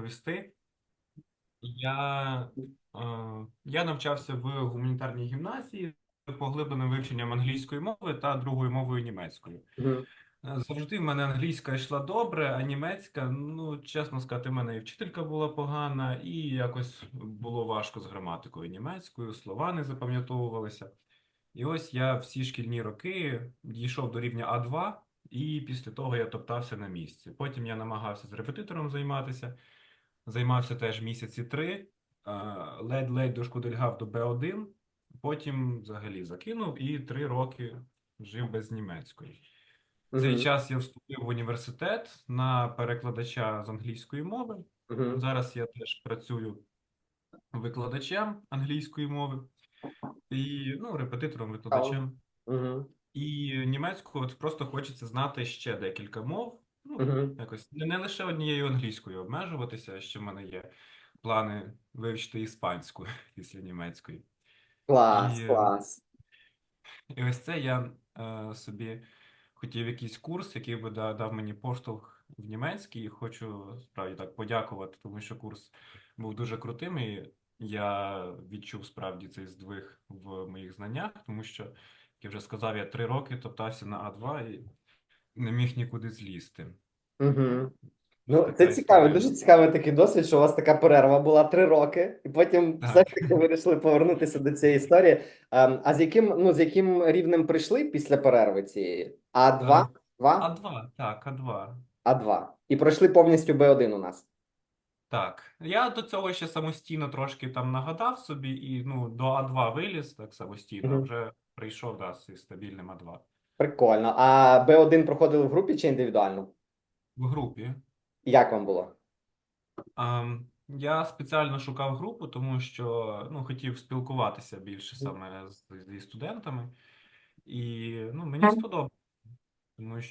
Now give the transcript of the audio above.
розповісти. Я, е, я навчався в гуманітарній гімназії з поглибленим вивченням англійської мови та другою мовою німецькою. Е, Завжди в мене англійська йшла добре, а німецька, ну, чесно сказати, в мене і вчителька була погана, і якось було важко з граматикою німецькою, слова не запам'ятовувалися. І ось я всі шкільні роки дійшов до рівня А2, і після того я топтався на місці. Потім я намагався з репетитором займатися, займався теж місяці три, е, ледь-ледь дошкудильгав до Б1, потім взагалі закинув і три роки жив без німецької. В цей Мгм. час я вступив в університет на перекладача з англійської мови. Мгм. Зараз я теж працюю викладачем англійської мови і ну, репетитором, викладачем. Мгм. І німецьку от просто хочеться знати ще декілька мов. Ну, Мгм. якось не, не лише однією англійською обмежуватися, ще в мене є плани вивчити іспанську після німецької. Клас, І- клас. І ось це я е, собі хотів якийсь курс, який би да- дав мені поштовх в німецький. І хочу справді так подякувати, тому що курс був дуже крутим, і я відчув справді цей здвиг в моїх знаннях, тому що, як я вже сказав, я три роки топтався на А2 і не міг нікуди злізти. Ось Ну, це історія. дуже цікавий такий досвід, що у вас така перерва була три роки, і потім Так. все ж таки вирішили повернутися до цієї історії. Ем, А з яким, ну, з яким рівнем прийшли після перерви цієї? А2? Е, А2, так, А2. А2. І пройшли повністю Б1 у нас. Так, я до цього ще самостійно трошки там нагадав собі, і ну до А2 виліз так самостійно, Мгм. вже прийшов да, зі стабільним А2. Прикольно. А Б1 проходили в групі чи індивідуально? В групі. Як вам було? Ам, я спеціально шукав групу, тому що ну, хотів спілкуватися більше саме з, зі студентами. І ну, мені сподобалося, тому